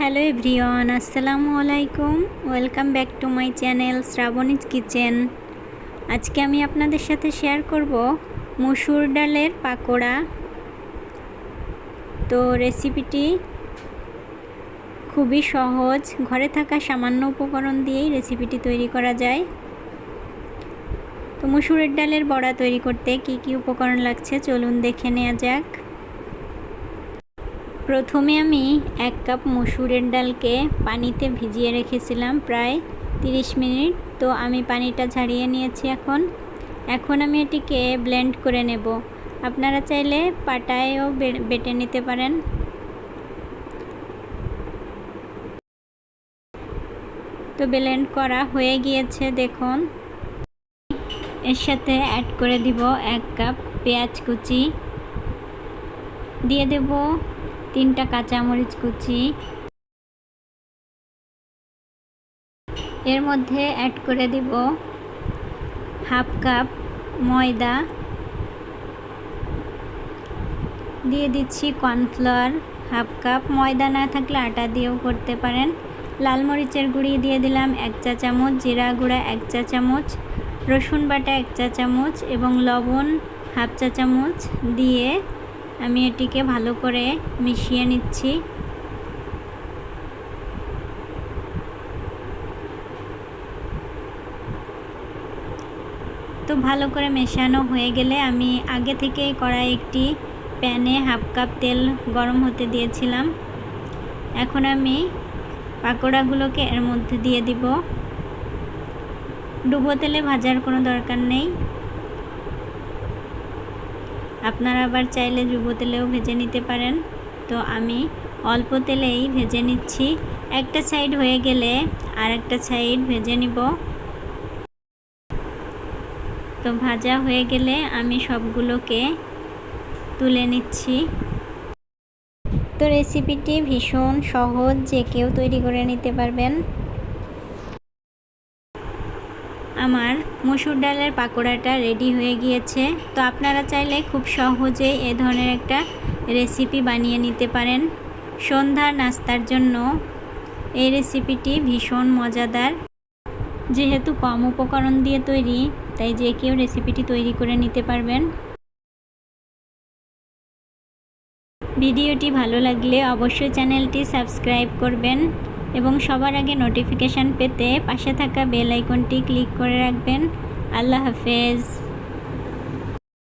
Hello everyone, আসসালামু আলাইকুম। Welcome back to my channel Shrabani's kitchen. আজকে আমি আপনাদের সাথে শেয়ার করব মসুর ডালের পাকোড়া। তো রেসিপিটি খুবই সহজ, ঘরে থাকা সামান্য উপকরণ দিয়েই রেসিপিটি তৈরি করা যায়। তো মসুরের ডালের বড়া তৈরি করতে কি কি উপকরণ লাগছে চলুন দেখে নেওয়া যাক। প্রথমে আমি এক কাপ মসুরের ডালকে পানিতে ভিজিয়ে রেখেছিলাম প্রায় 30 মিনিট। তো আমি পানিটা ঝাড়িয়ে নিয়েছি এখন। এখন আমি এটিকে ব্লেন্ড করে নেব। আপনারা চাইলে পাটায়ও বেটে নিতে পারেন। তো ব্লেন্ড করা হয়ে গিয়েছে, দেখুন। এর সাথে অ্যাড করে দিব এক কাপ পেঁয়াজ কুচি। দিয়ে দেব তিনটা কাঁচামরিচ কুচি। এর মধ্যে অ্যাড করে দিব হাফ কাপ ময়দা। দিয়ে দিচ্ছি কর্নফ্লাওয়ার, হাফ কাপ। ময়দা না থাকলে আটা দিয়েও করতে পারেন। লাল মরিচের গুঁড়ি দিয়ে দিলাম এক চা চামচ, জিরা গুঁড়া এক চা চামচ, রসুন বাটা এক চা চামচ এবং লবণ হাফ চা চামচ দিয়ে আমি এটিকে ভালো করে মিশিয়ে নিচ্ছি। তো ভালো করে মেশানো হয়ে গেলে আমি আগে থেকে কড়াই একটি প্যানে হাফ কাপ তেল গরম হতে দিয়েছিলাম। এখন আমি পাকোড়াগুলোকে এর মধ্যে দিয়ে দিব। ডুবো তেলে ভাজার কোনো দরকার নেই। আপনারা আবার চাইলে যুব তেলেও ভেজে নিতে পারেন। তো আমি অল্প তেলেই ভেজে নিচ্ছি। একটা সাইড হয়ে গেলে আর একটা সাইড ভেজে নিব। তো ভাজা হয়ে গেলে আমি সবগুলোকে তুলে নিচ্ছি। তো রেসিপিটি ভীষণ সহজ, যে কেউ তৈরি করে নিতে পারবেন। আমার মসুর ডালের পাকোড়াটা রেডি হয়ে গিয়েছে। তো আপনারা চাইলে খুব সহজেই এ ধরনের একটা রেসিপি বানিয়ে নিতে পারেন। সন্ধ্যার নাস্তার জন্য এই রেসিপিটি ভীষণ মজাদার। যেহেতু কম উপকরণ দিয়ে তৈরি, তাই যে কেউ রেসিপিটি তৈরি করে নিতে পারবেন। ভিডিওটি ভালো লাগলে অবশ্যই চ্যানেলটি সাবস্ক্রাইব করবেন। এবং সবার আগে নোটিফিকেশান পেতে পাশে থাকা বেল আইকনটি ক্লিক করে রাখবেন। আল্লাহ হাফেজ।